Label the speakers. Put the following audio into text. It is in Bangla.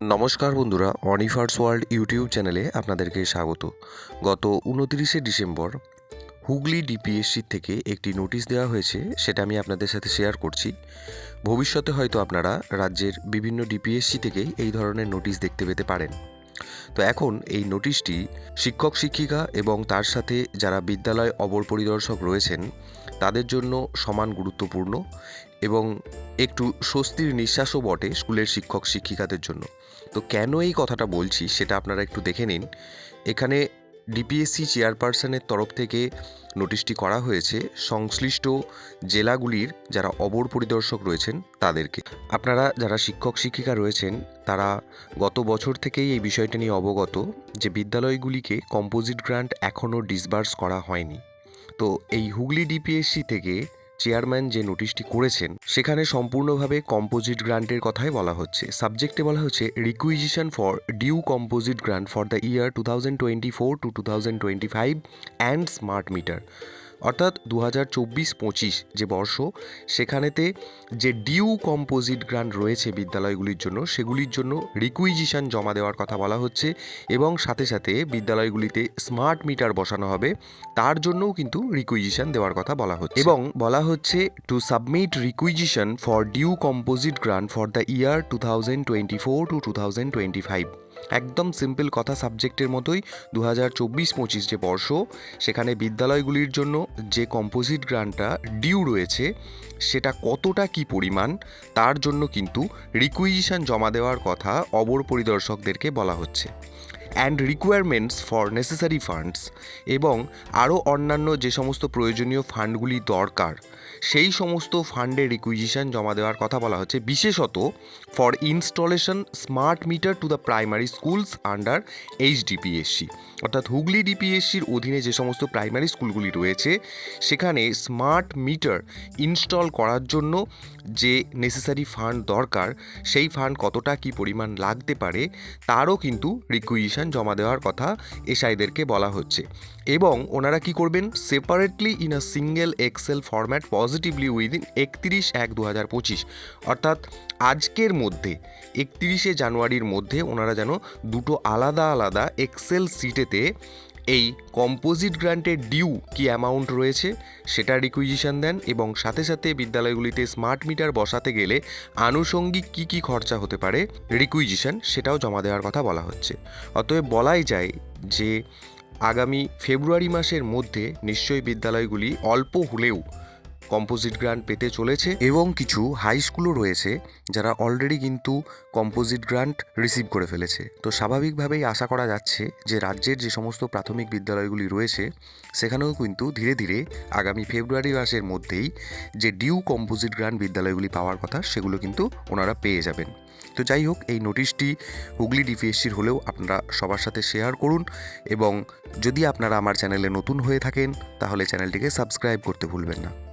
Speaker 1: নমস্কার বন্ধুরা অনিফার্স ওয়ার্ল্ড ইউটিউব চ্যানেলে আপনাদেরকে স্বাগত। গত উনতিরিশে ডিসেম্বর, হুগলি ডিপিএসসি থেকে একটি নোটিশ দেওয়া হয়েছে, সেটা আমি আপনাদের সাথে শেয়ার করছি। ভবিষ্যতে হয়তো আপনারা রাজ্যের বিভিন্ন ডিপিএসসি থেকে এই ধরনের নোটিশ দেখতে পেতে পারেন। তো এখন এই নোটিশটি শিক্ষক, শিক্ষিকা এবং তার সাথে যারা বিদ্যালয় অবর পরিদর্শক রয়েছেন, তাদের জন্য সমান গুরুত্বপূর্ণ এবং একটু স্বস্তির নিঃশ্বাসও বটে স্কুলের শিক্ষক, শিক্ষিকাদের জন্য। তো কেন এই কথাটা বলছি সেটা আপনারা একটু দেখে নিন। এখানে ডিপিএসসি চেয়ারপারসনের তরফ থেকে নোটিশটি করা হয়েছে, সংশ্লিষ্ট জেলাগুলির যারা অবর পরিদর্শক রয়েছেন তাদেরকে। আপনারা যারা শিক্ষক শিক্ষিকা রয়েছেন, তারা গত বছর থেকেই এই বিষয়টা নিয়ে অবগত যে বিদ্যালয়গুলিকে কম্পোজিট গ্রান্ট এখনও ডিসবার্স করা হয়নি। তো এই হুগলি ডিপিএসসি থেকে চেয়ারম্যান যে নোটিশটি করেছেন, সেখানে সম্পূর্ণভাবে কম্পোজিট গ্রান্টের কথাই বলা হচ্ছে। সাবজেক্টে বলা হচ্ছে requisition for due composite grant for the year two thousand twenty four to two thousand twenty five and smart meter অর্থাৎ দু হাজার চব্বিশ পঁচিশ যে বর্ষ, সেখানেতে যে ডিউ কম্পোজিট গ্রান্ট রয়েছে বিদ্যালয়গুলির জন্য, সেগুলির জন্য রিকুইজিশন জমা দেওয়ার কথা বলা হচ্ছে এবং সাথে সাথে বিদ্যালয়গুলিতে স্মার্ট মিটার বসানো হবে, তার জন্যও কিন্তু রিকুইজিশন দেওয়ার কথা বলা হচ্ছে। এবং বলা হচ্ছে to submit requisition for due composite grant for the year two thousand twenty four to two thousand twenty five একদম সিম্পল কথা সাবজেক্টের মতোই দু হাজার চব্বিশ পঁচিশ যে বর্ষ, সেখানে বিদ্যালয়গুলির জন্য যে কম্পোজিট গ্রান্টটা ডিউ রয়েছে, সেটা কতটা কি পরিমাণ, তার জন্য কিন্তু রিকুইজিশন জমা দেওয়ার কথা অবর পরিদর্শকদেরকে বলা হচ্ছে। And requirements for necessary funds এবং আরও অন্যান্য যে সমস্ত প্রয়োজনীয় ফান্ডগুলি দরকার, সেই সমস্ত ফান্ডে রিকুইজিশন জমা দেওয়ার কথা বলা হচ্ছে। বিশেষত for installation smart meter to the primary schools under HDPSC অর্থাৎ হুগলি ডিপিএসসির অধীনে যে সমস্ত প্রাইমারি স্কুলগুলি রয়েছে, সেখানে স্মার্ট মিটার ইনস্টল করার জন্য যে নেসেসারি ফান্ড দরকার, সেই ফান্ড কতটা কি পরিমাণ লাগতে পারে, তারও কিন্তু রিকুইজিশন জমা দেওয়ার কথা এসআইদেরকে বলা হচ্ছে। এবং ওনারা কি করবেন? Separately in a single excel format positively within একত্রিশ এক দু হাজার পঁচিশ। অর্থাৎ আজকের মধ্যে, একত্রিশে জানুয়ারির মধ্যে ওনারা যেন দুটো আলাদা আলাদা এক্সেল সিটেতে এই কম্পোজিট গ্রান্টের ডিউ কি অ্যামাউন্ট রয়েছে সেটা রিকুইজিশন দেন এবং সাথে সাথে বিদ্যালয়গুলিতে স্মার্ট মিটার বসাতে গেলে আনুষঙ্গিক কি কি খরচা হতে পারে রিকুইজিশন সেটাও জমা দেওয়ার কথা বলা হচ্ছে। অতএব বলাই যায় যে আগামী ফেব্রুয়ারি মাসের মধ্যে নিশ্চয়ই বিদ্যালয়গুলি অল্প হলেও কম্পোজিট গ্রান্ট পেতে চলেছে এবং কিছু হাই স্কুলও রয়েছে যারা অলরেডি কিন্তু কম্পোজিট গ্রান্ট রিসিভ করে ফেলেছে। তো স্বাভাবিকভাবেই আশা করা যাচ্ছে যে রাজ্যের যে সমস্ত প্রাথমিক বিদ্যালয়গুলি রয়েছে, সেখানেও কিন্তু ধীরে ধীরে আগামী ফেব্রুয়ারি মাসের মধ্যেই যে ডিউ কম্পোজিট গ্রান্ট বিদ্যালয়গুলি পাওয়ার কথা, সেগুলো কিন্তু ওনারা পেয়ে যাবেন। তো যাই হোক, এই নোটিশটি হুগলি ডিপিএসসির হলেও আপনারা সবার সাথে শেয়ার করুন এবং যদি আপনারা আমার চ্যানেলে নতুন হয়ে থাকেন, তাহলে চ্যানেলটিকে সাবস্ক্রাইব করতে ভুলবেন না।